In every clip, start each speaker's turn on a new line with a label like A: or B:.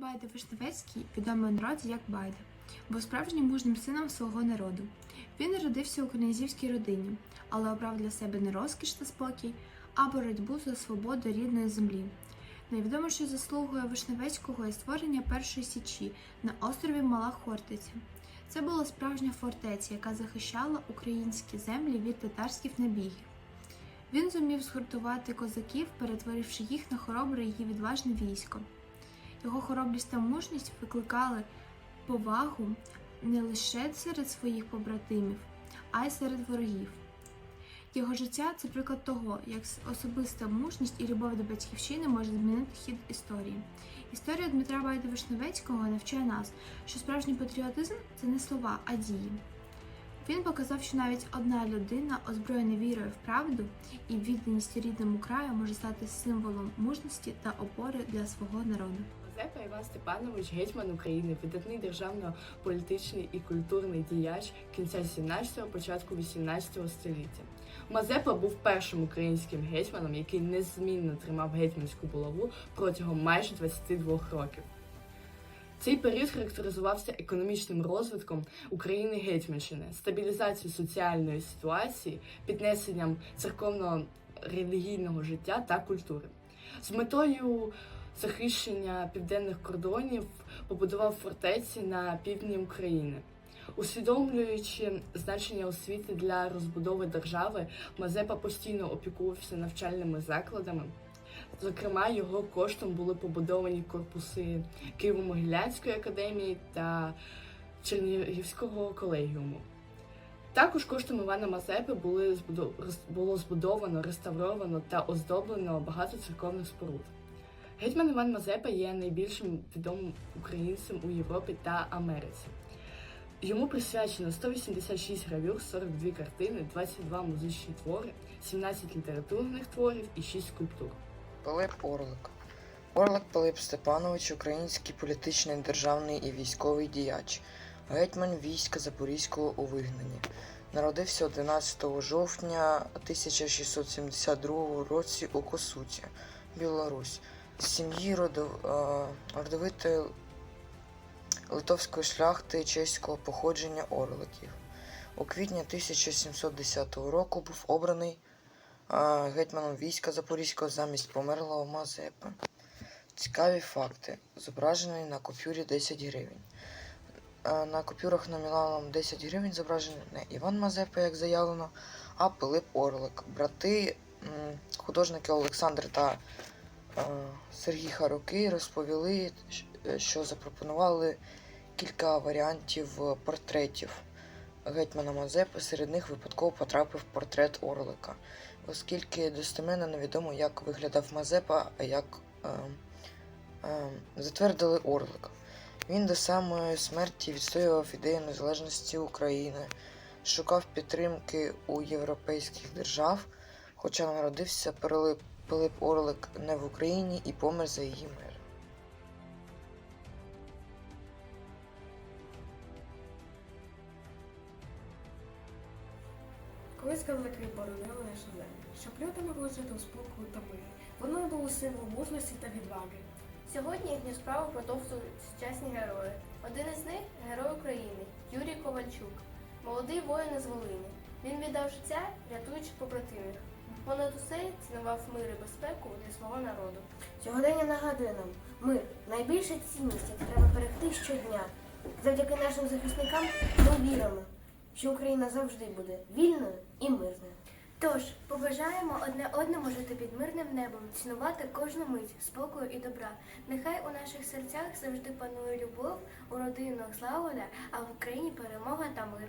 A: Байда Вишневецький, відомий народі як Байда, був справжнім мужнім сином свого народу. Він народився у князівській родині, але обрав для себе не розкіш та спокій, а боротьбу за свободу рідної землі. Найвідомішою заслугою Вишневецького є створення першої січі на острові Мала Хортиця. Це була справжня фортеця, яка захищала українські землі від татарських набігів. Він зумів згуртувати козаків, перетворивши їх на хоробре і відважне військо. Його хоробрість та мужність викликали повагу не лише серед своїх побратимів, а й серед ворогів. Його життя це приклад того, як особиста мужність і любов до батьківщини може змінити хід історії. Історія Дмитра Байда Вишневецького навчає нас, що справжній патріотизм це не слова, а дії. Він показав, що навіть одна людина, озброєна вірою в правду і відданістю рідному краю, може стати символом мужності та опори для свого народу.
B: Мазепа Іван Степанович гетьман України, видатний державно-політичний і культурний діяч кінця 17-го, початку 18-го століття. Мазепа був першим українським гетьманом, який незмінно тримав гетьманську булаву протягом майже 22 років. Цей період характеризувався економічним розвитком України Гетьманщини, стабілізацією соціальної ситуації, піднесенням церковно-релігійного життя та культури. З метою захищення південних кордонів побудував фортеці на півдні України. Усвідомлюючи значення освіти для розбудови держави, Мазепа постійно опікувався навчальними закладами. Зокрема, його коштом були побудовані корпуси Києво-Могилянської академії та Чернігівського колегіуму. Також коштом Івана Мазепи було збудовано, реставровано та оздоблено багато церковних споруд. Гетьман Іван Мазепа є найбільшим відомим українцем у Європі та Америці. Йому присвячено 186 гравюр, 42 картини, 22 музичні твори, 17 літературних творів і 6 скульптур.
C: Пилип Орлик. Орлик Пилип Степанович, український політичний, державний і військовий діяч, гетьман війська Запорізького у вигнанні. Народився 11 жовтня 1672 році у Косуці, Білорусь, сім'ї родов... е, родовитої литовської шляхти чеського походження Орликів. У квітні 1710 року був обраний гетьманом війська Запорізького замість померлого Мазепи. Цікаві факти. Зображений на купюрі 10 гривень. На купюрах номіналом 10 гривень зображений не Іван Мазепа, як заявлено, а Пилип Орлик. Брати художники Олександр та е, Сергій Харуки розповіли, що запропонували кілька варіантів е, портретів гетьмана Мазепи. Серед них випадково потрапив портрет Орлика оскільки достеменно невідомо, як виглядав Мазепа, а як е, е, затвердили Орлика. Він до самої смерті відстоював ідею незалежності України, шукав підтримки у європейських держав, хоча народився Пилип, Пилип Орлик не в Україні і помер за її мир.
D: Колись козаки боронили нашу землю, щоб люди могли жити у спокою та мирі. Вони були символом мужності та відваги.
E: Сьогодні їхню справу продовжують сучасні герої. Один із них герой України Юрій Ковальчук, молодий воїн з Волині. Він віддав життя, рятуючи побратимів. Понад усе цінував мир і безпеку для свого народу.
D: Сьогодення нагадує нам, мир найбільша цінність, яку треба берегти щодня. Завдяки нашим захисникам ми віримо, що Україна завжди буде вільною і мирною.
E: Тож побажаємо одне одному жити під мирним небом, цінувати кожну мить спокою і добра. Нехай у наших серцях завжди панує любов, у родинах злагода, а в Україні перемога та мир.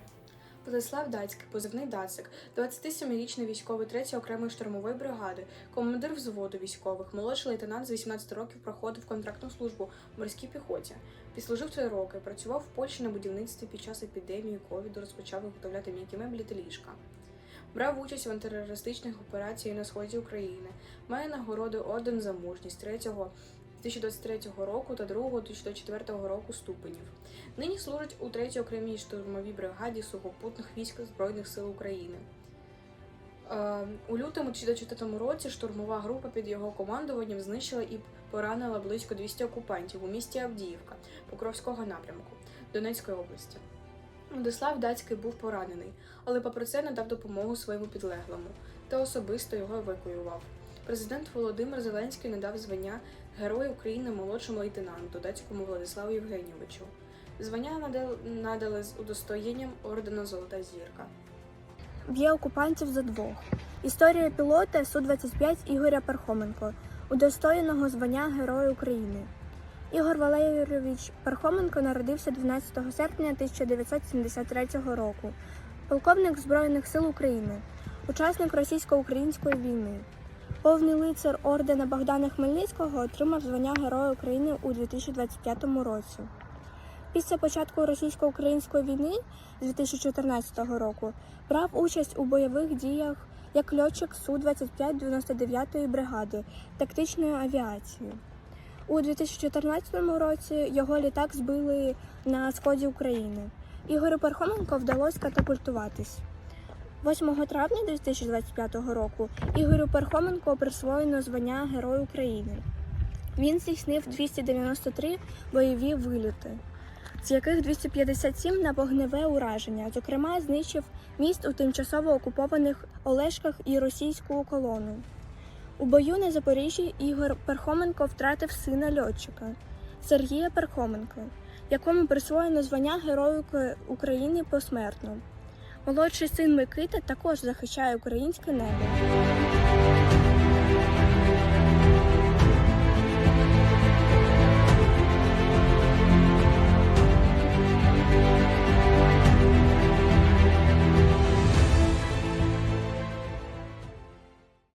F: Владислав Дацький, позивний Дацик, 27-річний військовий 3-ї окремої штурмової бригади, командир взводу військових, молодший лейтенант з 18 років проходив контрактну службу в морській піхоті. Відслужив 3 роки, працював в Польщі на будівництві під час епідемії ковіду, розпочав виготовляти м'які меблі та ліжка. Брав участь в антитерористичних операціях на сході України, має нагороди Орден за мужність 3 2023 року та 2 2024 року ступенів. Нині служить у 3-й окремій штурмовій бригаді сухопутних військ Збройних сил України. Е, У лютому 2004 році штурмова група під його командуванням знищила і поранила близько 200 окупантів у місті Авдіївка Покровського напрямку Донецької області. Владислав Дацький був поранений, але попри це надав допомогу своєму підлеглому та особисто його евакуював. Президент Володимир Зеленський надав звання Герой України молодшому лейтенанту Дацькому Владиславу Євгенійовичу. Звання надали, з удостоєнням ордена Золота зірка.
G: Б'є окупантів за двох. Історія пілота Су-25 Ігоря Пархоменко, удостоєного звання Героя України. Ігор Валерійович Пархоменко народився 12 серпня 1973 року. Полковник Збройних сил України, учасник російсько-української війни. Повний лицар ордена Богдана Хмельницького отримав звання Героя України у 2025 році. Після початку російсько-української війни з 2014 року брав участь у бойових діях як льотчик Су-25 99-ї бригади тактичної авіації. У 2014 році його літак збили на сході України. Ігорю Пархоменко вдалося катапультуватись. 8 травня 2025 року Ігорю Пархоменко присвоєно звання Герой України. Він здійснив 293 бойові вильоти, з яких 257 на вогневе ураження, зокрема, знищив міст у тимчасово окупованих Олешках і російську колону. У бою на Запоріжжі Ігор Пархоменко втратив сина льотчика Сергія Пархоменка, якому присвоєно звання Герою України посмертно. Молодший син Микита також захищає українське небо.